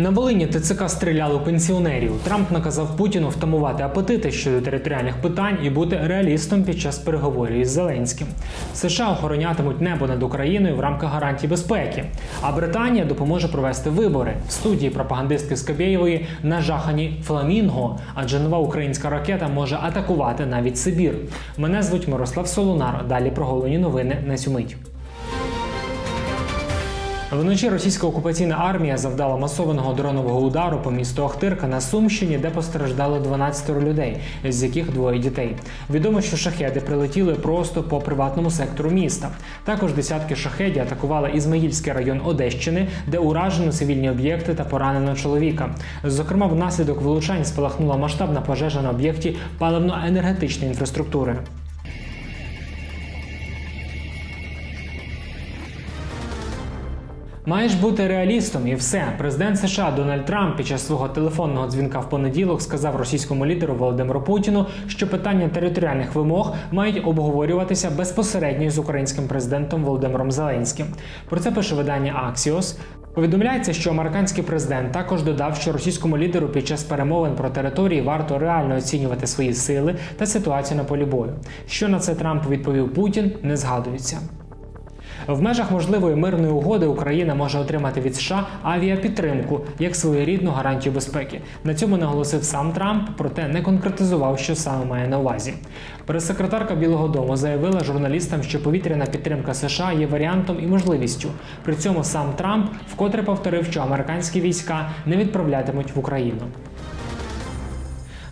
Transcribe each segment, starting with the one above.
На Волині ТЦК стріляли пенсіонерів. Трамп наказав Путіну втамувати апетити щодо територіальних питань і бути реалістом під час переговорів із Зеленським. США охоронятимуть небо над Україною в рамках гарантій безпеки. А Британія допоможе провести вибори. В студії пропагандистки Скабєєвої нажахані фламінго, адже нова українська ракета може атакувати навіть Сибір. Мене звуть Мирослав Солунар. Далі про головні новини на цю мить. Вночі російська окупаційна армія завдала масованого дронового удару по місту Охтирка на Сумщині, де постраждало 12 людей, з яких двоє дітей. Відомо, що шахеди прилетіли просто по приватному сектору міста. Також десятки шахедів атакували Ізмаїльський район Одещини, де уражено цивільні об'єкти та поранено чоловіка. Зокрема, внаслідок вилучань спалахнула масштабна пожежа на об'єкті паливно-енергетичної інфраструктури. Маєш бути реалістом і все. Президент США Дональд Трамп під час свого телефонного дзвінка в понеділок сказав російському лідеру Володимиру Путіну, що питання територіальних вимог мають обговорюватися безпосередньо з українським президентом Володимиром Зеленським. Про це пише видання Axios. Повідомляється, що американський президент також додав, що російському лідеру під час перемовин про території варто реально оцінювати свої сили та ситуацію на полі бою. Що на це Трамп відповів Путін, не згадується. В межах можливої мирної угоди Україна може отримати від США авіапідтримку як своєрідну гарантію безпеки. На цьому наголосив сам Трамп, проте не конкретизував, що саме має на увазі. Прес-секретарка Білого Дому заявила журналістам, що повітряна підтримка США є варіантом і можливістю. При цьому сам Трамп вкотре повторив, що американські війська не відправлятимуть в Україну.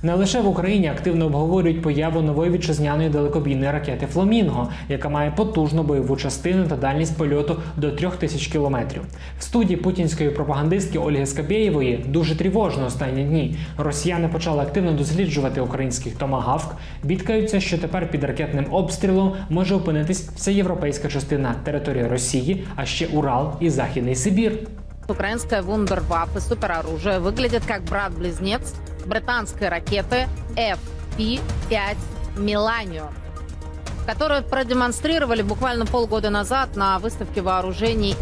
Не лише в Україні активно обговорюють появу нової вітчизняної далекобійної ракети Фламінго, яка має потужну бойову частину та дальність польоту до 3000 кілометрів. В студії путінської пропагандистки Ольги Скабєєвої дуже тривожно останні дні. Росіяни почали активно досліджувати українських томагавк. Бідкаються, що тепер під ракетним обстрілом може опинитись вся європейська частина території Росії, а ще Урал і Західний Сибір. Украинская вундерваффе супероружие выглядит как брат-близнец британской ракеты FP-5 «Миланио», которую продемонстрировали буквально полгода назад на выставке вооружений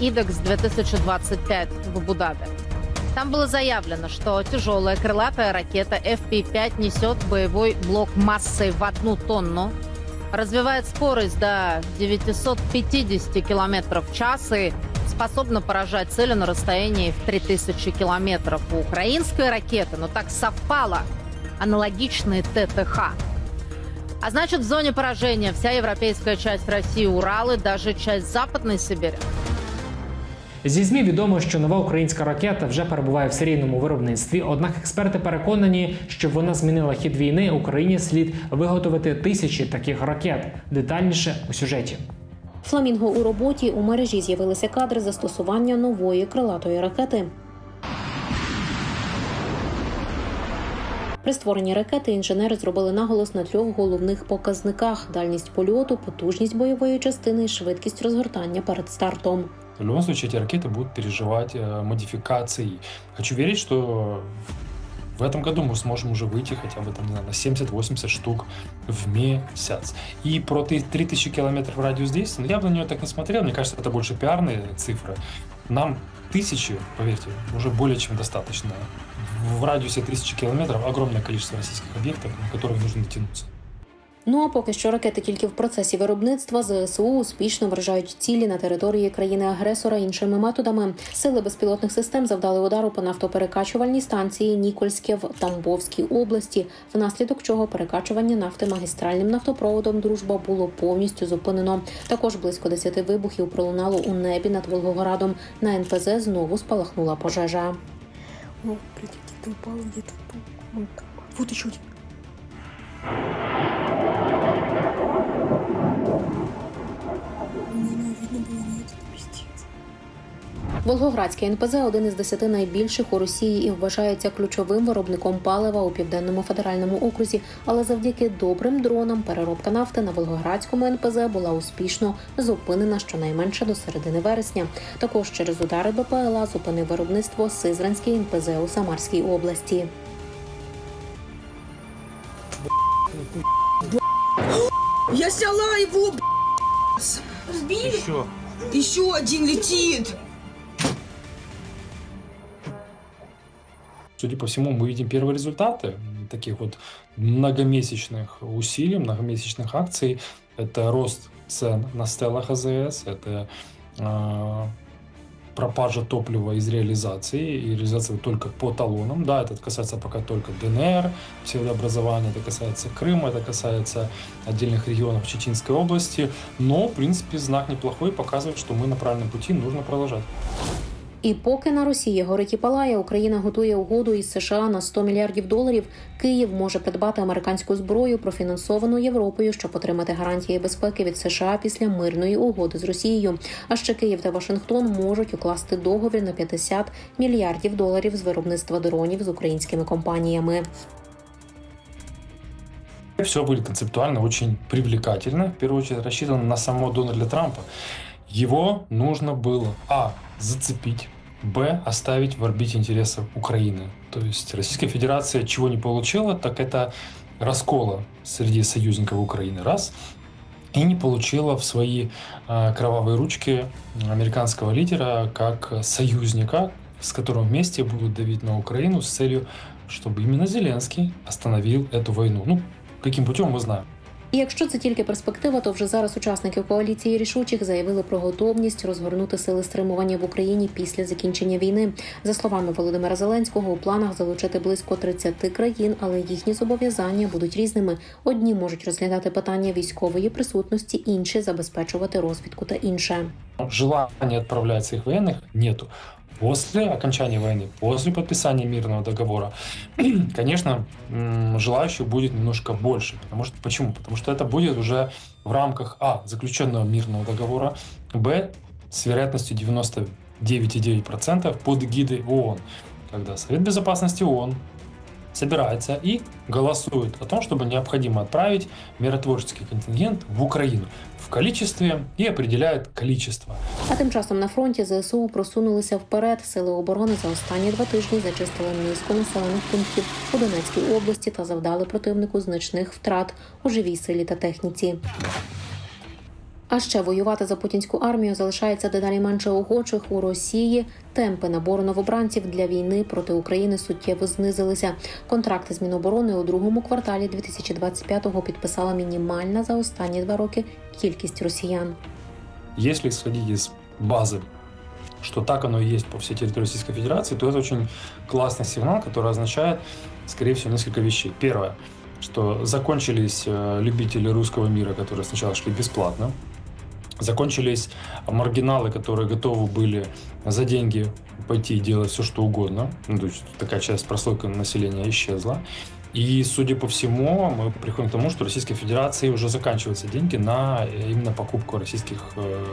IDEX 2025 в Абу-Даби. Там было заявлено, что тяжелая крылатая ракета FP-5 несет боевой блок массой в одну тонну, развивает скорость до 950 км в час и способна поражать цели на расстоянии в 3000 километров. У украинской ракеты, но так совпало, аналогичные ТТХ. А значит, в зоне поражения вся европейская часть России, Урал и даже часть Западной Сибири. Зі ЗМІ відомо, що нова українська ракета вже перебуває в серійному виробництві. Однак експерти переконані, що вона змінила хід війни. Україні слід виготовити тисячі таких ракет. Детальніше у сюжеті. Фламінго у роботі у мережі з'явилися кадри застосування нової крилатої ракети. При створенні ракети інженери зробили наголос на трьох головних показниках: дальність польоту, потужність бойової частини і швидкість розгортання перед стартом. В любом случае, эти ракеты будут переживать э, модификации. Хочу верить, что В этом году мы сможем уже выйти хотя бы там, не знаю, на 70-80 штук в месяц. И про ты- 3000 километров радиус действия, ну, я бы на нее так не смотрел, мне кажется, это больше пиарные цифры. Нам тысячи, поверьте, уже более чем достаточно. В радиусе 1000 километров огромное количество российских объектов, на которые нужно дотянуться. Ну а поки що ракети тільки в процесі виробництва ЗСУ успішно вражають цілі на території країни-агресора іншими методами. Сили безпілотних систем завдали удару по нафтоперекачувальній станції Нікольське в Тамбовській області, внаслідок чого перекачування нафти магістральним нафтопроводом Дружба було повністю зупинено. Також близько 10 вибухів пролунало у небі над Волгоградом. На НПЗ знову спалахнула пожежа. О, блядь, где-то упал, где-то. Вот еще один. Волгоградський НПЗ один із десяти найбільших у Росії і вважається ключовим виробником палива у південному федеральному окрузі. Але завдяки добрим дронам переробка нафти на Волгоградському НПЗ була успішно зупинена щонайменше до середини вересня. Також через удари БПЛА зупинив виробництво Сизранський НПЗ у Самарській області. Я сняла его. Сбили? Еще. Еще один летит. Судя по всему, мы видим первые результаты таких вот многомесячных усилий, многомесячных акций. Это рост цен на стелах АЗС, это э, пропажа топлива из реализации и реализация только по талонам. Да, это касается пока только ДНР, псевдообразования, это касается Крыма, это касается отдельных регионов Чеченской области. Но, в принципе, знак неплохой, показывает, что мы на правильном пути, нужно продолжать. І поки на Росії горить і палає, Україна готує угоду із США на 100 мільярдів доларів. Київ може придбати американську зброю, профінансовану Європою, щоб отримати гарантії безпеки від США після мирної угоди з Росією. А ще Київ та Вашингтон можуть укласти договір на 50 мільярдів доларів з виробництва дронів з українськими компаніями. Все будет концептуально очень привлекательно. В первую очередь рассчитано на самого Дональда Трампа. Его нужно было, а, зацепить, б, оставить в орбите интересов Украины. То есть Российская Федерация чего не получила, так это раскола среди союзников Украины, раз, и не получила в свои э, кровавые ручки американского лидера как союзника, с которым вместе будут давить на Украину с целью, чтобы именно Зеленский остановил эту войну. Ну, каким путем мы знаем. І якщо це тільки перспектива, то вже зараз учасники коаліції рішучих заявили про готовність розгорнути сили стримування в Україні після закінчення війни. За словами Володимира Зеленського, у планах залучити близько 30 країн, але їхні зобов'язання будуть різними. Одні можуть розглядати питання військової присутності, інші забезпечувати розвідку та інше. Желания отправлять своих военных нету. После окончания войны, после подписания мирного договора, конечно, желающих будет немножко больше. Потому что, почему? Потому что это будет уже в рамках А. заключенного мирного договора, Б. с вероятностью 99,9% под эгидой ООН. Когда Совет Безопасности ООН собирается и голосует о том, чтобы необходимо отправить миротворческий контингент в Украину в количестве и определяет количество. А тим часом на фронті ЗСУ просунулися вперед. Сили оборони за останні два тижні зачистили низку населених пунктів у Донецькій області та завдали противнику значних втрат у живій силі та техніці. А ще воювати за путінську армію залишається дедалі менше охочих у Росії. Темпи набору новобранців для війни проти України суттєво знизилися. Контракти з Міноборони у другому кварталі 2025-го підписала мінімальна за останні два роки кількість росіян. Если исходить из базы, что так оно и есть по всей территории Российской Федерации, то это очень классный сигнал, который означает, скорее всего, несколько вещей. Первое, что закончились э, любители русского мира, которые сначала шли бесплатно, закончились маргиналы, которые готовы были за деньги пойти и делать все, что угодно. Ну, то есть такая часть прослойка населения исчезла. И, судя по всему, мы приходим к тому, что Российской Федерации уже заканчиваются деньги на э, именно покупку российских э,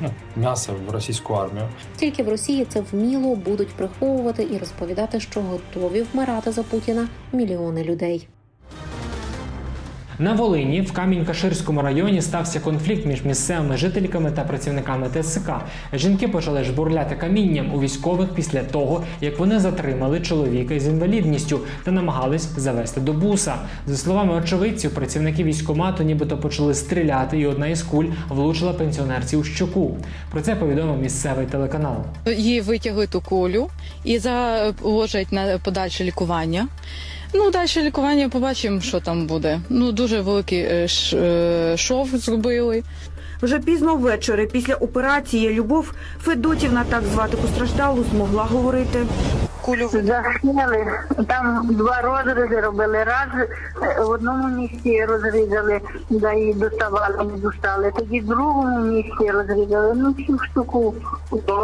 ну, мяса в российскую армию. Тільки в Росії це вміло будуть приховувати і розповідати, що готові вмирати за Путіна мільйони людей. На Волині в Камінь-Каширському районі стався конфлікт між місцевими жительками та працівниками ТСК. Жінки почали жбурляти камінням у військових після того, як вони затримали чоловіка з інвалідністю та намагались завести до буса. За словами очевидців, працівники військомату нібито почали стріляти, і одна із куль влучила пенсіонерці у щоку. Про це повідомив місцевий телеканал. її витягли ту кулю і заложать на подальше лікування. Ну, далі лікування побачимо, що там буде. Ну, дуже великий е, е, шов зробили. Вже пізно ввечері після операції Любов Федотівна, так звати постраждалу, змогла говорити. Кулю Захняли. Там два розрізи робили. Раз е, в одному місці розрізали, да і доставали, не достали. Тоді в другому місці розрізали. Ну, всю штуку.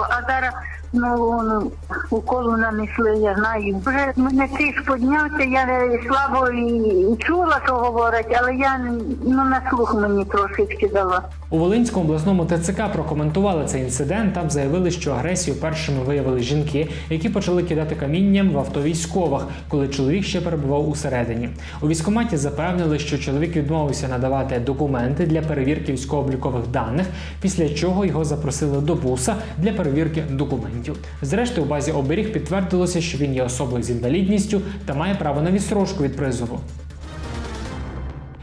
А зараз ну, уколу нанесли, я знаю. Вже мене тиск піднявся, я слабо і, чула, що говорять, але я ну, на слух мені трошечки дала. У Волинському обласному ТЦК прокоментували цей інцидент та заявили, що агресію першими виявили жінки, які почали кидати камінням в авто військових, коли чоловік ще перебував усередині. У військкоматі запевнили, що чоловік відмовився надавати документи для перевірки військово-облікових даних, після чого його запросили до буса для перевірки документів. Зрештою, у базі оберіг підтвердилося, що він є особою з інвалідністю та має право на відстрочку від призову.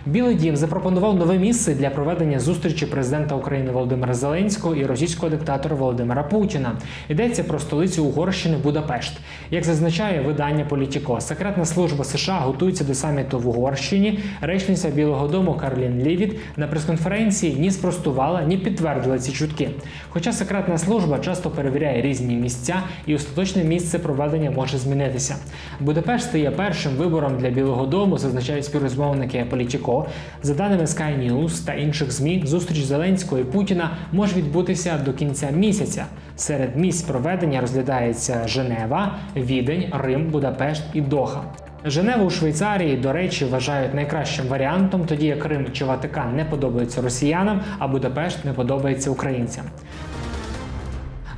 Білий дім запропонував нове місце для проведення зустрічі президента України Володимира Зеленського і російського диктатора Володимира Путіна. Йдеться про столицю Угорщини Будапешт. Як зазначає видання Політіко, секретна служба США готується до саміту в Угорщині. Речниця Білого Дому Карлін Лівіт на прес-конференції ні спростувала, ні підтвердила ці чутки. Хоча секретна служба часто перевіряє різні місця, і остаточне місце проведення може змінитися. Будапешт стає першим вибором для Білого Дому, зазначають співрозмовники Політіко. За даними Sky News та інших ЗМІ, зустріч Зеленського і Путіна може відбутися до кінця місяця. Серед місць проведення розглядається Женева, Відень, Рим, Будапешт і Доха. Женеву у Швейцарії, до речі, вважають найкращим варіантом, тоді як Рим чи Ватикан не подобаються росіянам, а Будапешт не подобається українцям.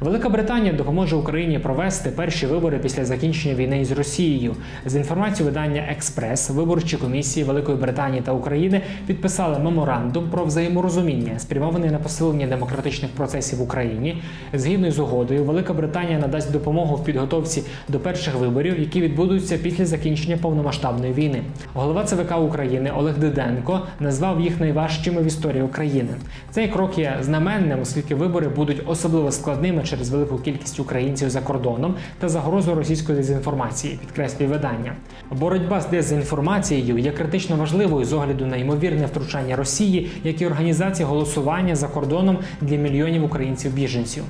Велика Британія допоможе Україні провести перші вибори після закінчення війни із Росією. За інформацією видання Експрес, виборчі комісії Великої Британії та України підписали меморандум про взаєморозуміння, спрямований на посилення демократичних процесів в Україні. Згідно з угодою, Велика Британія надасть допомогу в підготовці до перших виборів, які відбудуться після закінчення повномасштабної війни. Голова ЦВК України Олег Диденко назвав їх найважчими в історії України. Цей крок є знаменним, оскільки вибори будуть особливо складними через велику кількість українців за кордоном та загрозу російської дезінформації, підкреслює видання. Боротьба з дезінформацією є критично важливою з огляду на ймовірне втручання Росії, як і організація голосування за кордоном для мільйонів українців-біженців.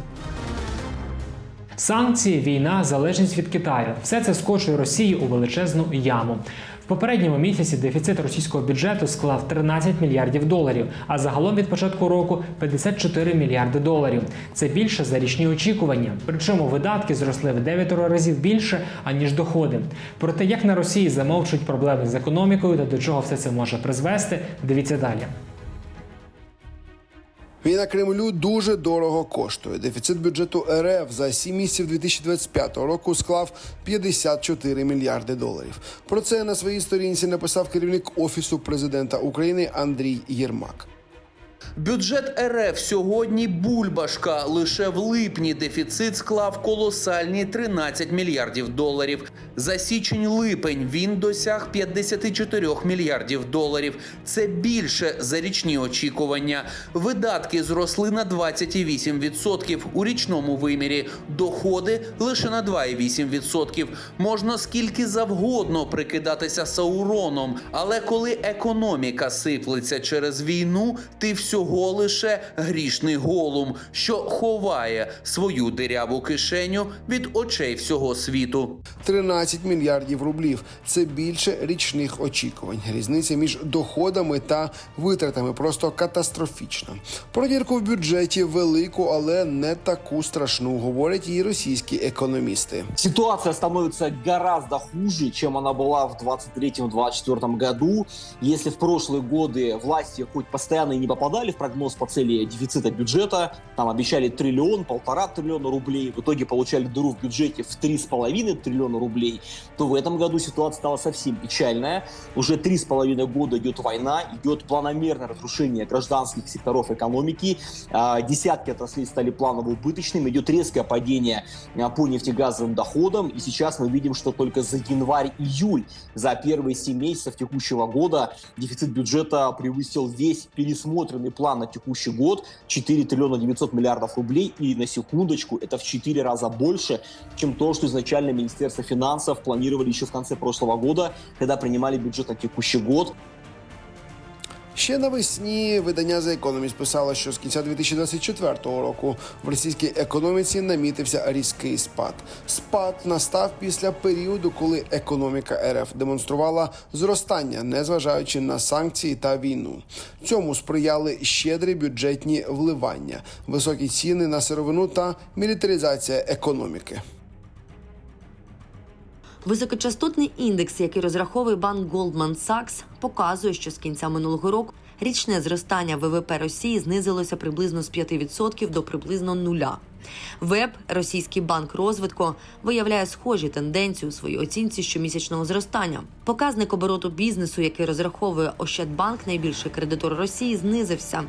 Санкції, війна, залежність від Китаю все це скочує Росію у величезну яму. В попередньому місяці дефіцит російського бюджету склав 13 мільярдів доларів, а загалом від початку року 54 мільярди доларів. Це більше за річні очікування. Причому видатки зросли в 9 разів більше аніж доходи. Про те, як на Росії замовчують проблеми з економікою та до чого все це може призвести, дивіться далі. Війна Кремлю дуже дорого коштує. Дефіцит бюджету РФ за 7 місяців 2025 року склав 54 мільярди доларів. Про це на своїй сторінці написав керівник офісу президента України Андрій Єрмак. Бюджет РФ сьогодні бульбашка. Лише в липні дефіцит склав колосальні 13 мільярдів доларів. За січень-липень він досяг 54 мільярдів доларів. Це більше за річні очікування. Видатки зросли на 28% у річному вимірі. Доходи лише на 2,8%. Можна скільки завгодно прикидатися Сауроном, але коли економіка сиплеться через війну, ти всього лише грішний голум, що ховає свою диряву кишеню від очей всього світу. 13 мільярдів рублів. Це більше річних очікувань. Різниця між доходами та витратами просто катастрофічна. Провірку в бюджеті велику, але не таку страшну, говорять і російські економісти. Ситуация становится гораздо хуже, чем она была в 23-24 году. Если в прошлые годы власти хоть постоянно и не попадали в прогноз по цели дефицита бюджета, там обещали триллион, полтора триллиона рублей, в итоге получали дыру в бюджете в 3,5 триллиона рублей, то в этом году ситуация стала совсем печальная. Уже три с половиной года идет война, идет планомерное разрушение гражданских секторов экономики, А, десятки отраслей стали планово убыточными, идет резкое падение а, по нефтегазовым доходам, и сейчас мы видим, что только за январь-июль, за первые 7 месяцев текущего года дефицит бюджета превысил весь пересмотренный план на текущий год 4 триллиона 900 миллиардов рублей, и на секундочку это в 4 раза больше, чем то, что изначально Министерство финансов планировали еще в конце прошлого года, когда принимали бюджет на текущий год. Ще навесні видання The Economist писало, що з кінця 2024 року в російській економіці намітився різкий спад. Спад настав після періоду, коли економіка РФ демонструвала зростання, незважаючи на санкції та війну. Цьому сприяли щедрі бюджетні вливання, високі ціни на сировину та мілітаризація економіки. Високочастотний індекс, який розраховує банк Goldman Sachs, показує, що з кінця минулого року річне зростання ВВП Росії знизилося приблизно з 5% до приблизно нуля. ВЕБ, російський банк розвитку, виявляє схожі тенденції у своїй оцінці щомісячного зростання. Показник обороту бізнесу, який розраховує Ощадбанк, найбільший кредитор Росії, знизився.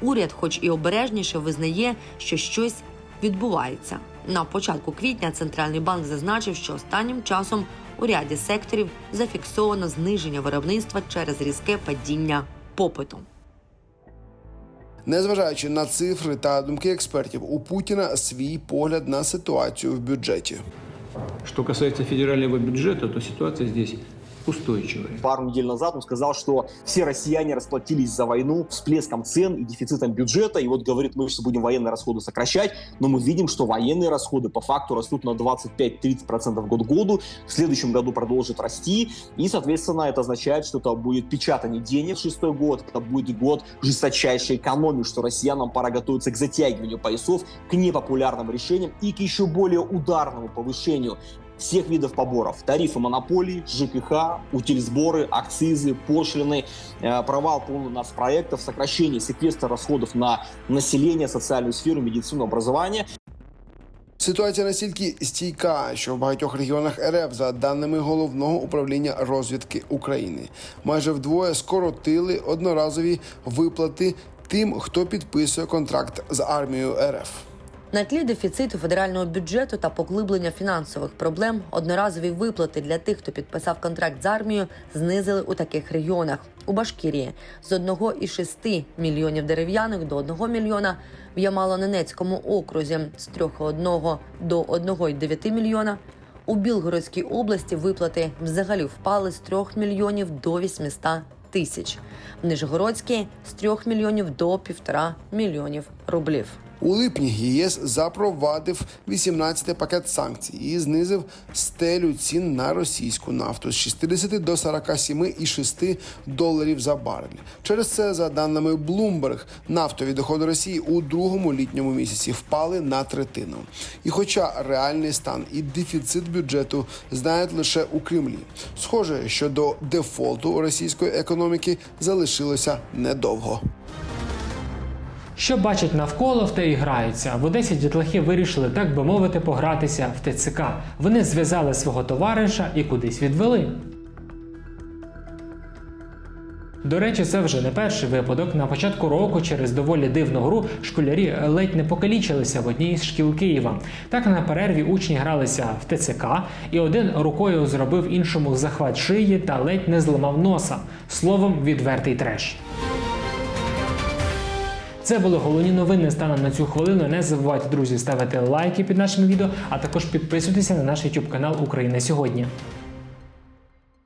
Уряд, хоч і обережніше, визнає, що щось відбувається. На початку квітня центральний банк зазначив, що останнім часом У ряді секторів зафіксовано зниження виробництва через різке падіння попиту. Незважаючи на цифри та думки експертів, у Путіна свій погляд на ситуацію в бюджеті. Що касається федерального бюджету, то ситуація здесь устойчивая. Пару недель назад он сказал, что все россияне расплатились за войну всплеском цен и дефицитом бюджета. И вот говорит, мы сейчас будем военные расходы сокращать, но мы видим, что военные расходы по факту растут на 25-30% год к году. В следующем году продолжат расти. И, соответственно, это означает, что это будет печатание денег шестой год. Это будет год жесточайшей экономии, что россиянам пора готовиться к затягиванию поясов, к непопулярным решениям и к еще более ударному повышению всех видов поборов. Тарифы монополий, ЖКХ, утильсборы, акцизы, пошлины, э, провал полный нацпроектов, сокращение секвестра расходов на население, социальную сферу, медицину, образование. Ситуація настільки стійка, що в багатьох регіонах РФ, за даними головного управління розвідки України, майже вдвоє скоротили одноразові виплати тим, хто підписує контракт з армією РФ. На тлі дефіциту федерального бюджету та поглиблення фінансових проблем одноразові виплати для тих, хто підписав контракт з армією, знизили у таких регіонах. У Башкірії з 1,6 мільйонів дерев'яних до 1 мільйона, в Ямало-Ненецькому окрузі з 3,1 до 1,9 мільйона. У Білгородській області виплати взагалі впали з 3 мільйонів до 800 тисяч. В Нижгородській з 3 мільйонів до 1,5 мільйонів рублів. У липні ЄС запровадив 18-й пакет санкцій і знизив стелю цін на російську нафту з 60 до 47,6 доларів за барель. Через це, за даними Bloomberg, нафтові доходи Росії у другому літньому місяці впали на третину. І хоча реальний стан і дефіцит бюджету знають лише у Кремлі, схоже, що до дефолту російської економіки залишилося недовго. Що бачать навколо, в те і граються. В Одесі дітлахи вирішили, так би мовити, погратися в ТЦК. Вони зв'язали свого товариша і кудись відвели. До речі, це вже не перший випадок. На початку року через доволі дивну гру школярі ледь не покалічилися в одній із шкіл Києва. Так на перерві учні гралися в ТЦК, і один рукою зробив іншому захват шиї та ледь не зламав носа. Словом, відвертий треш. Це були головні новини станом на цю хвилину. Не забувайте, друзі, ставити лайки під нашим відео, а також підписуйтеся на наш YouTube канал Україна сьогодні.